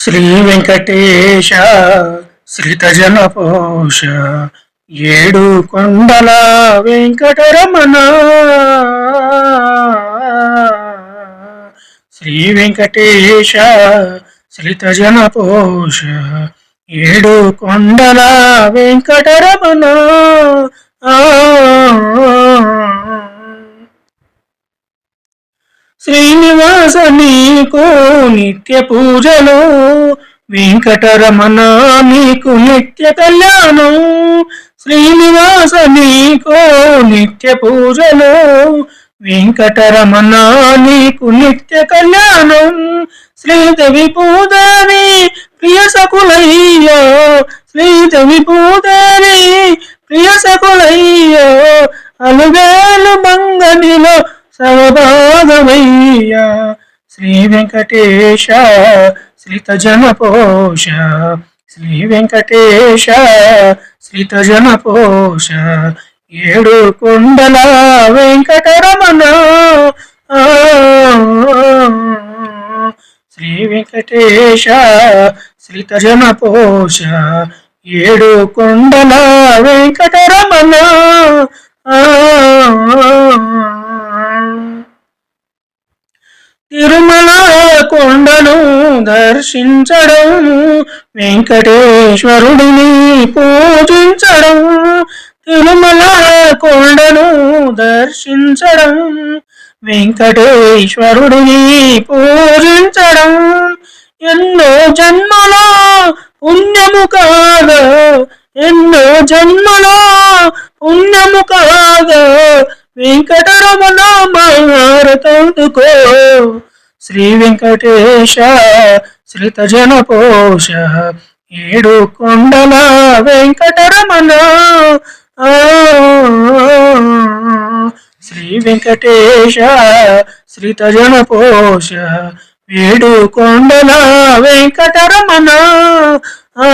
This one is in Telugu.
శ్రీ వెంకటేశ శ్రీతజనపోష ఏడు కొండల వెంకటరమణ. శ్రీ వెంకటేశ శ్రీతజనపోష ఏడు కొండల వెంకటరమణ. శ్రీ నివాస నీకు నిత్య పూజలు వెంకటరమణ నీకు నిత్య కళ్యాణం. శ్రీనివాస నీకు నిత్య పూజలు వెంకటరమణ నీకు నిత్య కళ్యాణం. శ్రీదేవి పూదేవి ప్రియ సకులయ్యో శ్రీదేవి పూదేవి ప్రియ సకులయ్యో అలువేలు మంగనిలో సవభాగమయ్యా శ్రీ వెంకటేశ శ్రీత జనపోష శ్రీ వెంకటేశ శ్రీత జనపోష ఏడు కొండల వెంకటరమణ శ్రీ వెంకటేశ శ్రీత జనపోష ఏడు కొండల వెంకటరమణ తిరుమల కొండను దర్శించడం వెంకటేశ్వరుడిని పూజించడం తిరుమల కొండను దర్శించడం వెంకటేశ్వరుడిని పూజించడం ఎన్నో జన్మల పుణ్యము కాదు ఎన్నో జన్మల పుణ్యము కాదు. వెంకటరమణ మారుతందుకో శ్రీ వెంకటేశ శ్రీత జన పోష ఏడు కొండల వెంకటరమణ. శ్రీ వెంకటేశ శ్రీత జన పోష ఏడు కొండల వెంకటరమణ. ఆ